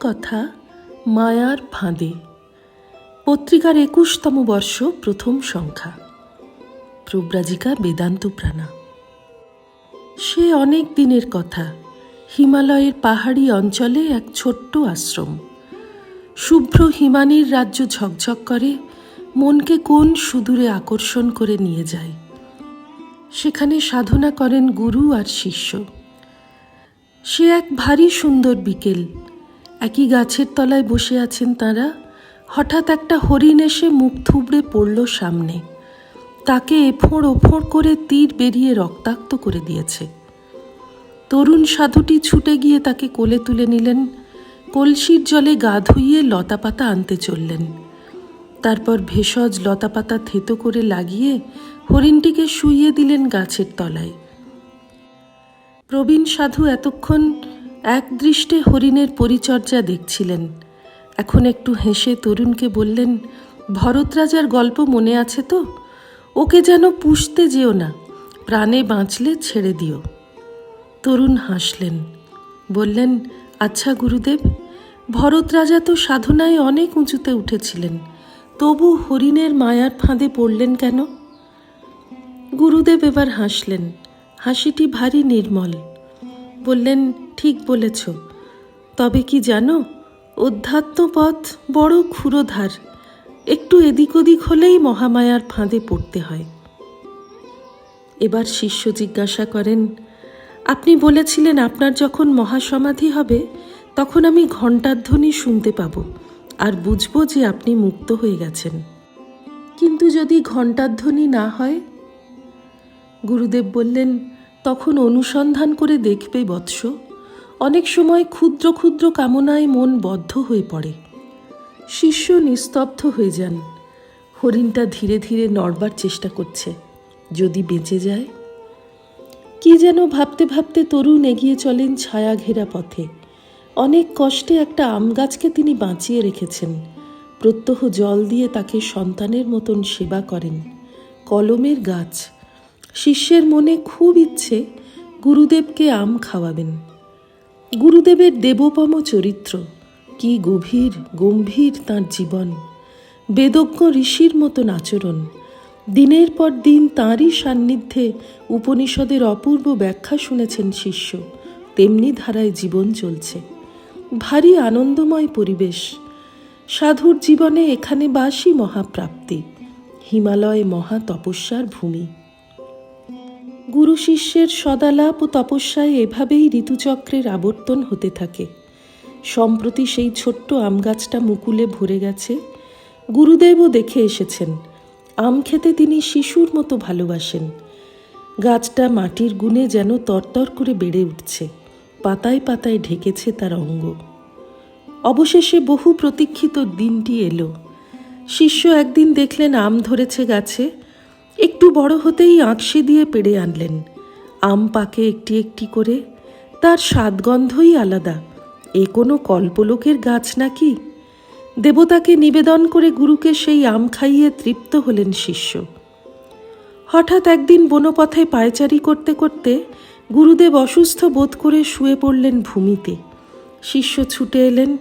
কথা মায়ার ফাঁদে। পত্রিকার একুশতম বর্ষ প্রথম সংখ্যা। প্রব্রাজিকা বেদান্ত প্রাণা। সে অনেক দিনের কথা। হিমালয়ের পাহাড়ি অঞ্চলে এক ছোট্ট আশ্রম। শুভ্র হিমানির রাজ্য ঝকঝক করে, মনকে কোন সুদূরে আকর্ষণ করে নিয়ে যায়। সেখানে সাধনা করেন গুরু আর শিষ্য। সে এক ভারী সুন্দর বিকেল একই গাছের তলায় বসে আছেন তারা। হঠাৎ একটা হরিণ এসে মুখ থুবড়ে পড়ল সামনে। তাকে এফোঁড় ওফোঁড় করে তীর বেরিয়ে রক্তাক্ত করে দিয়েছে। তরুণ সাধুটি ছুটে গিয়ে তাকে কোলে তুলে নিলেন। কলসির জলে গা ধুইয়ে লতাপাতা আনতে চললেন। তারপর ভেষজ লতাপাতা থেতো করে লাগিয়ে হরিণটিকে শুইয়ে দিলেন গাছের তলায়। প্রবীণ সাধু এতক্ষণ এক দৃষ্টে হরিণের পরিচর্যা দেখছিলেন। এখন একটু হেসে তরুণকে বললেন, ভরত রাজার গল্প মনে আছে তো? ওকে যেন পুষতে যেও না, প্রাণে বাঁচলে ছেড়ে দিও। তরুণ হাসলেন, বললেন আচ্ছা গুরুদেব, ভরত রাজা তো সাধনায় অনেক উঁচুতে উঠেছিলেন, তবু হরিণের মায়ার ফাঁদে পড়লেন কেন? গুরুদেব এবার হাসলেন, হাসিটি ভারী নির্মল। বললেন, ঠিক বলেছ। তবে কি জানো অধ্যাত্ম পথ বড় ক্ষুরোধার একটু এদিক ওদিক হলেই মহামায়ার ফাঁদে পড়তে হয়। এবার শিষ্য জিজ্ঞাসা করেন, আপনি বলেছিলেন আপনার যখন মহাসমাধি হবে, তখন আমি ঘণ্টার ধ্বনি শুনতে পাব আর বুঝব যে আপনি মুক্ত হয়ে গেছেন। কিন্তু যদি ঘণ্টার ধ্বনি না হয়? গুরুদেব বললেন তখন অনুসন্ধান করে দেখবে বৎস। অনেক সময় ক্ষুদ্র ক্ষুদ্র কামনায় মন বদ্ধ হয়ে পড়ে। শিষ্য নিস্তব্ধ হয়ে যান। হরিণটা ধীরে ধীরে নড়বার চেষ্টা করছে। যদি বেঁচে যায়? কি যেন ভাবতে ভাবতে তরুণ এগিয়ে চলেন ছায়া ঘেরা পথে। অনেক কষ্টে একটা আম গাছকে তিনি বাঁচিয়ে রেখেছেন। প্রত্যহ জল দিয়ে তাকে সন্তানের মতন সেবা করেন। কলমের গাছ। শিষ্যের মনে খুব ইচ্ছে গুরুদেবকে আম খাওয়াবেন। গুরুদেবের দেবপম চরিত্র, কি গভীর, গম্ভীর তাঁর জীবন। বেদজ্ঞ ঋষির মতন আচরণ। দিনের পর দিন তাঁরই সান্নিধ্যে উপনিষদের অপূর্ব ব্যাখ্যা শুনেছেন শিষ্য। তেমনি ধারায় জীবন চলছে। ভারী আনন্দময় পরিবেশ। সাধুর জীবনে এখানে বাসই মহাপ্রাপ্তি। হিমালয় মহা তপস্যার ভূমি। গুরু শিষ্যের সদালাপ ও তপস্যায় এভাবেই ঋতুচক্রের আবর্তন হতে থাকে। সম্প্রতি সেই ছোট্ট আম গাছটা মুকুলে ভরে গেছে। গুরুদেবও দেখে এসেছেন। আম খেতে তিনি শিশুর মতো ভালোবাসেন। গাছটা মাটির গুণে যেন তরতর করে বেড়ে উঠছে। পাতায় পাতায় ঢেকেছে তার অঙ্গ। অবশেষে বহু প্রতীক্ষিত দিনটি এলো। শিষ্য একদিন দেখলেন আম ধরেছে গাছে। একটু বড় হতেই আঁকশে দিয়ে পেড়ে আনলেন। আম পাকে একটি একটি করে, তার স্বাদগন্ধই আলাদা। এ কোনো কল্পলোকের গাছ নাকি? দেবতাকে নিবেদন করে গুরুকে সেই আম খাইয়ে তৃপ্ত হলেন শিষ্য। হঠাৎ একদিন বনপথে পায়চারি করতে করতে গুরুদেব অসুস্থ বোধ করে শুয়ে পড়লেন ভূমিতে। শিষ্য ছুটে এলেন।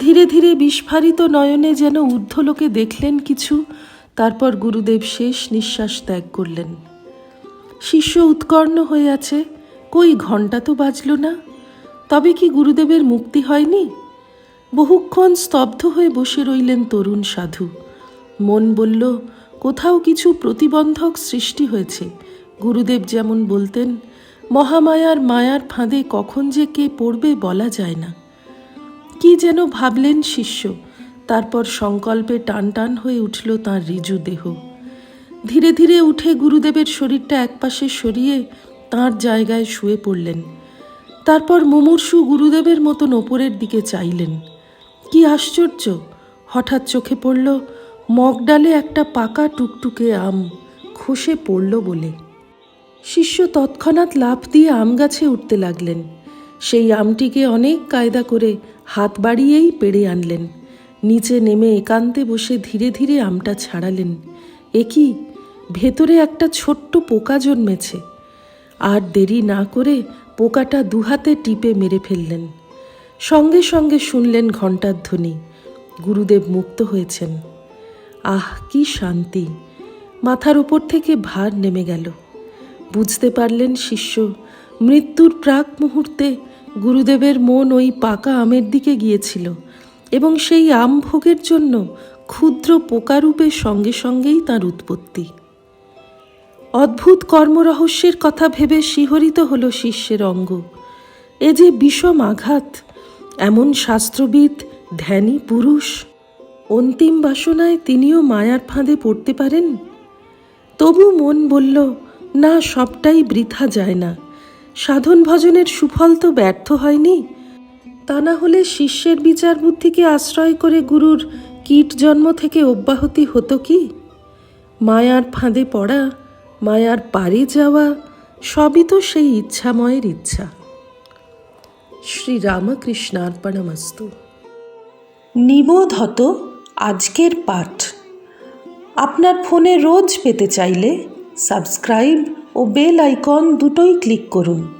ধীরে ধীরে বিস্ফারিত নয়নে যেন ঊর্ধ্বলোকে দেখলেন কিছু তারপর গুরুদেব শেষ নিঃশ্বাস ত্যাগ করলেন। শিষ্য উৎকর্ণ হয়ে আছে, কই ঘণ্টা তো বাজল না? তবে কি গুরুদেবের মুক্তি হয়নি? বহুক্ষণ স্তব্ধ হয়ে বসে রইলেন তরুণ সাধু। মন বলল, কোথাও কিছু প্রতিবন্ধক সৃষ্টি হয়েছে। গুরুদেব যেমন বলতেন, মহামায়ার মায়ার ফাঁদে কখন যে কে পড়বে বলা যায় না। কি যেন ভাবলেন শিষ্য তারপর সংকল্পে টান টান হয়ে উঠল তাঁর ঋজু দেহ। ধীরে ধীরে উঠে গুরুদেবের শরীরটা একপাশে সরিয়ে তাঁর জায়গায় শুয়ে পড়লেন। তারপর মুমূর্ষু গুরুদেবের মতন ওপরের দিকে চাইলেন। কি আশ্চর্য! হঠাৎ চোখে পড়ল, মগডালে একটা পাকা টুকটুকে আম খসে পড়ল বলে। শিষ্য তৎক্ষণাৎ লাফ দিয়ে আম গাছে উঠতে লাগলেন। সেই আমটিকে অনেক কায়দা করে হাত বাড়িয়েই পেড়ে আনলেন। নিচে নেমে একান্তে বসে ধীরে ধীরে আমটা ছাড়ালেন। এ কি? ভেতরে একটা ছোট্ট পোকা জন্মেছে। আর দেরি না করে পোকাটা দুহাতে টিপে মেরে ফেললেন। সঙ্গে সঙ্গে শুনলেন ঘণ্টার ধ্বনি। গুরুদেব মুক্ত হয়েছেন। আহ, কি শান্তি! মাথার উপর থেকে ভার নেমে গেল। বুঝতে পারলেন শিষ্য, মৃত্যুর প্রাক মুহূর্তে গুরুদেবের মন ওই পাকা আমের দিকে গিয়েছিল। এবং সেই আম ভোগের জন্য ক্ষুদ্র পোকারূপের সঙ্গে সঙ্গেই তার উৎপত্তি। অদ্ভুত কর্মরহস্যের কথা ভেবে শিহরিত হল শিষ্যের অঙ্গ। এ যে বিষম আঘাত, এমন শাস্ত্রবিদ, ধ্যানী পুরুষ, অন্তিম বাসনায় তিনিও মায়ার ফাঁদে পড়তে পারেন? তবু মন বলল, না, সবটাই বৃথা যায় না। সাধন ভজনের সুফল তো ব্যর্থ হয়নি। তা না হলে শিষ্যের বিচার বুদ্ধিকে আশ্রয় করে গুরুর কীট জন্ম থেকে অব্যাহতি হতো কি? মায়ার ফাঁদে পড়া, মায়ার পারে যাওয়া, সবই তো সেই ইচ্ছাময়ের ইচ্ছা। শ্রী রামকৃষ্ণার্পণমস্তু নিবোধ হত আজকের পাঠ। আপনার ফোনে রোজ পেতে চাইলে সাবস্ক্রাইব ও বেল আইকন দুটোই ক্লিক করুন।